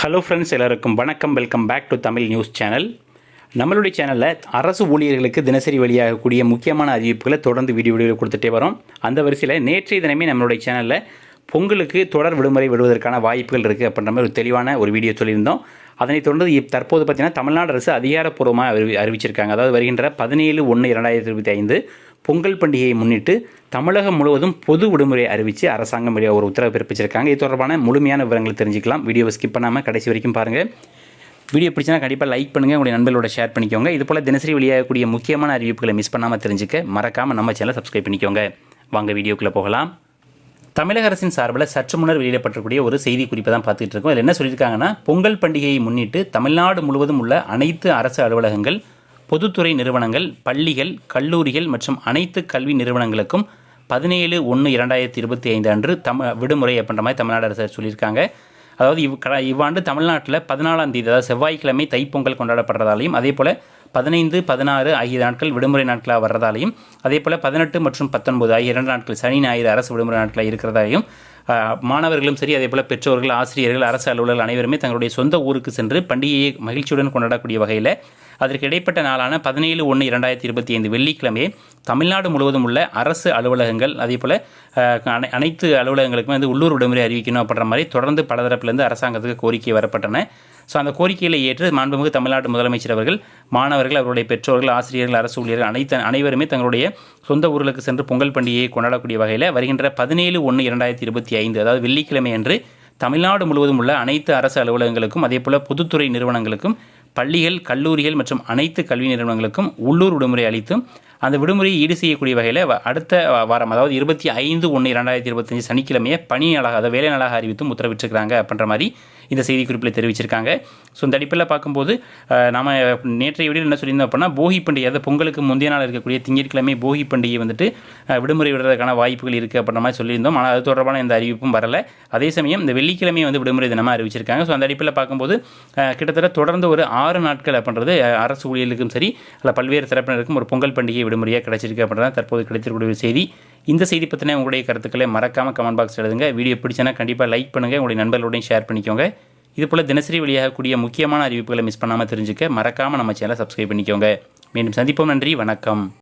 Hello friends எல்லாருக்கும் வணக்கம். Welcome back to Tamil news channel நம்மளுடைய சேனலில் அரசு ஊழியர்களுக்கு தினசரி வெளியாகக்கூடிய முக்கியமான அறிவிப்புகளை தொடர்ந்து வீடியோ வீடியோ கொடுத்துட்டே வரோம். அந்த வரிசையில் நேற்றைய தினமே நம்மளுடைய சேனலில் பொங்கலுக்கு தொடர் விடுமுறை விடுவதற்கான வாய்ப்புகள் இருக்குது அப்படின்ற மாதிரி ஒரு தெளிவான ஒரு வீடியோ சொல்லியிருந்தோம். அதனைத் தொடர்ந்து இப் தற்போது பார்த்திங்கன்னா தமிழ்நாடு அரசு அதிகாரப்பூர்வமாக அறிவி அறிவிச்சிருக்காங்க. அதாவது வருகின்ற பதினேழு ஒன்று இரண்டாயிரத்தி இருபத்தி ஐந்து பொங்கல் பண்டிகையை முன்னிட்டு தமிழகம் முழுவதும் பொது விடுமுறை அறிவித்து அரசாங்கம் ஒரு உத்தரவு பிறப்பிச்சிருக்காங்க. இது தொடர்பான முழுமையான விவரங்களை தெரிஞ்சுக்கலாம். வீடியோவை ஸ்கிப் பண்ணாமல் கடைசி வரைக்கும் பாருங்கள் வீடியோ பிடிச்சினா கண்டிப்பாக லைக் பண்ணுங்கள் உங்களுடைய நண்பர்களோட ஷேர் பண்ணிக்கோங்க. இது போல் தினசரி வெளியாகக்கூடிய முக்கியமான அறிவிப்புகளை மிஸ் பண்ணாமல் தெரிஞ்சுக்க மறக்காமல் நம்ம சேனலை சப்ஸ்கிரைப் பண்ணிக்கோங்க. வாங்க வீடியோக்குள்ளே போகலாம். தமிழக அரசின் சார்பில் சற்று முன்னர் வெளியிடப்பட்டிருக்கூடிய ஒரு செய்தி குறிப்பை தான் பார்த்துட்டு இருக்கோம். இதில் என்ன சொல்லியிருக்காங்கன்னா பொங்கல் பண்டிகையை முன்னிட்டு தமிழ்நாடு முழுவதும் உள்ள அனைத்து அரசு அலுவலகங்கள் பொதுத்துறை நிறுவனங்கள் பள்ளிகள் கல்லூரிகள் மற்றும் அனைத்து கல்வி நிறுவனங்களுக்கும் பதினேழு ஒன்று இரண்டாயிரத்தி இருபத்தி ஐந்து அன்று தம விடுமுறை அப்படின்ற மாதிரி தமிழ்நாடு அரசு சொல்லியிருக்காங்க. அதாவது இவ் கட- இவ்வாண்டு தமிழ்நாட்டில் பதினாலாம் தேதி அதாவது செவ்வாய்க்கிழமை தைப்பொங்கல் கொண்டாடப்படுறதாலையும் அதே போல் பதினைந்து பதினாறு ஆகிய நாட்கள் விடுமுறை நாட்களாக வர்றதாலையும் அதே போல் பதினெட்டு மற்றும் பத்தொன்பது ஆகிய இரண்டு நாட்கள் சனி ஞாயிறு அரசு விடுமுறை நாட்களாக இருக்கிறதாலையும் மாணவர்களும் சரி அதே போல் பெற்றோர்கள் ஆசிரியர்கள் அரசு அலுவலர்கள் அனைவருமே தங்களுடைய சொந்த ஊருக்கு சென்று பண்டிகையை மகிழ்ச்சியுடன் கொண்டாடக்கூடிய வகையில் அதற்கு இடைப்பட்ட நாளான பதினேழு ஒன்று இரண்டாயிரத்தி இருபத்தி ஐந்து வெள்ளிக்கிழமை தமிழ்நாடு முழுவதும் உள்ள அரசு அலுவலகங்கள் அதே போல் அனை அனைத்து அலுவலகங்களுக்குமே வந்து உள்ளூர் விடுமுறை அறிவிக்கணும் அப்படின்ற மாதிரி தொடர்ந்து பலதரப்பிலிருந்து அரசாங்கத்துக்கு கோரிக்கை வரப்பட்டன. ஸோ அந்த கோரிக்கைகளை ஏற்று மாண்புமிகு தமிழ்நாடு முதலமைச்சர் அவர்கள் மாணவர்கள் அவருடைய பெற்றோர்கள் ஆசிரியர்கள் அரசு ஊழியர்கள் அனைத்து அனைவருமே தங்களுடைய சொந்த ஊர்களுக்கு சென்று பொங்கல் பண்டிகையை கொண்டாடக்கூடிய வகையில் வருகின்ற பதினேழு ஒன்று இரண்டாயிரத்தி இருபத்தி ஐந்து அதாவது வெள்ளிக்கிழமை அன்று தமிழ்நாடு முழுவதும் உள்ள அனைத்து அரசு அலுவலகங்களுக்கும் அதே போல் பொதுத்துறை நிறுவனங்களுக்கும் பள்ளிகள் கல்லூரிகள் மற்றும் அனைத்து கல்வி நிறுவனங்களுக்கும் உள்ளூர் விடுமுறை அளித்தும் அந்த விடுமுறையை ஈடு செய்யக்கூடிய வகையில் வ- அடுத்த வ- வாரம் அதாவது இருபத்தி ஐந்து ஒன்று இரண்டாயிரத்தி இருபத்தஞ்சு சனிக்கிழமையை பணி நாளாக அதாவது வேலை நாளாக அறிவித்தும் உத்தரவிட்டிருக்கிறாங்க அப்படின்ற மாதிரி இந்த செய்திக்குறிப்பில் தெரிவிச்சிருக்காங்க. ஸோ இந்த அடிப்பில் பார்க்கும்போது நம்ம நேற்றைய வீடியோ என்ன சொல்லியிருந்தோம் அப்படின்னா போகி பண்டிகை அதாவது பொங்கலுக்கு முந்தைய நாள் இருக்கக்கூடிய திங்கட்கிழமை போகி பண்டிகை வந்துட்டு விடுமுறை விடுறதுக்கான வாய்ப்புகள் இருக்குது அப்படின்ற மாதிரி சொல்லியிருந்தோம். ஆனால் அது தொடர்பான எந்த அறிவிப்பும் வரல. அதே சமயம் இந்த வெள்ளிக்கிழமை வந்து விடுமுறை தினமாக அறிவிச்சிருக்காங்க. ஸோ அந்த அடிப்பில் பார்க்கும்போது கிட்டத்தட்ட தொடர்ந்து ஒரு ஆறு நாட்கள் அப்படின்றது அரசு ஊழியர்களுக்கும் சரி அல்ல பல்வேறு தரப்பினருக்கும் ஒரு பொங்கல் பண்டிகை விடுமுறையாக கிடைச்சிருக்கு அப்படின்னா தற்போது கிடைத்திருக்கக்கூடிய ஒரு செய்தி. இந்த செய்தி பற்றின உங்களுடைய கருத்துக்களை மறக்காமல் கமெண்ட் பாக்ஸ் எழுதுங்க. வீடியோ பிடிச்சனா கண்டிப்பாக லைக் பண்ணுங்கள் உங்களுடைய நண்பர்களோடையும் ஷேர் பண்ணிக்கோங்க. இதுபோல் தினசரி வெளியாகக்கூடிய முக்கியமான அறிவிப்புகளை மிஸ் பண்ணாமல் தெரிஞ்சுக்க மறக்காமல் நம்ம சேனலை சப்ஸ்கிரைப் பண்ணிக்கோங்க. மீண்டும் சந்திப்போம். நன்றி. வணக்கம்.